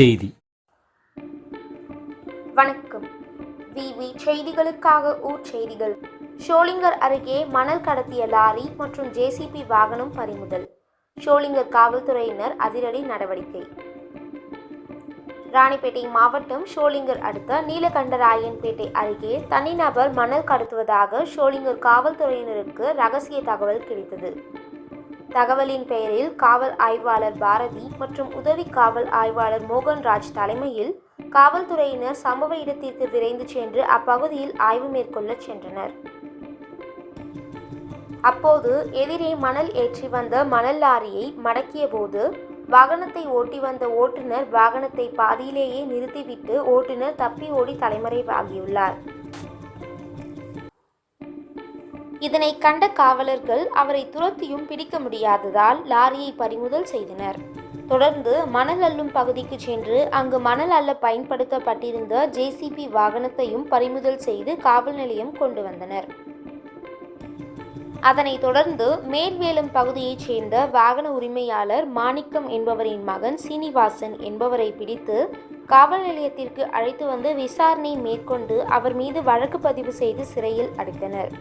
செய்தி. வணக்கம். விவி செய்திகளுக்காக ஊர் செய்திகள். ஷோலிங்கர் அருகே மணல் கடத்திய லாரி மற்றும் ஜேசிபி வாகனம் பறிமுதல். ஷோலிங்கர் காவல்துறையினர் அதிரடி நடவடிக்கை. ராணிப்பேட்டை மாவட்டம் ஷோலிங்கர் அடுத்த நீலகண்டராயன்பேட்டை அருகே தனிநபர் மணல் கடத்துவதாக ஷோலிங்கர் காவல்துறையினருக்கு ரகசிய தகவல் கிடைத்தது. தகவலின் பெயரில் காவல் ஆய்வாளர் பாரதி மற்றும் உதவி காவல் ஆய்வாளர் மோகன்ராஜ் தலைமையில் காவல்துறையினர் சம்பவ இடத்திற்கு விரைந்து சென்று அப்பகுதியில் ஆய்வு மேற்கொள்ள சென்றனர். அப்போது எதிரே மணல் ஏற்றி வந்த மணல் லாரியை மடக்கிய போது வாகனத்தை ஓட்டி வந்த ஓட்டுநர் வாகனத்தை பாதியிலேயே நிறுத்திவிட்டு ஓட்டுநர் தப்பி ஓடி தலைமறைவாகியுள்ளார். இதனை கண்ட காவலர்கள் அவரை துரத்தியும் பிடிக்க முடியாததால் லாரியை பறிமுதல் செய்தனர். தொடர்ந்து மணல் அள்ளும் பகுதிக்கு சென்று அங்கு மணல் அள்ள பயன்படுத்தப்பட்டிருந்த ஜேசிபி வாகனத்தையும் பறிமுதல் செய்து காவல் நிலையம் கொண்டு வந்தனர். அதனைத் தொடர்ந்து மேல்வேலம் பகுதியைச் சேர்ந்த வாகன உரிமையாளர் மாணிக்கம் என்பவரின் மகன் சீனிவாசன் என்பவரை பிடித்து காவல் நிலையத்திற்கு அழைத்து வந்து விசாரணை மேற்கொண்டு அவர் மீது வழக்கு பதிவு செய்து சிறையில் அடைத்தனர்.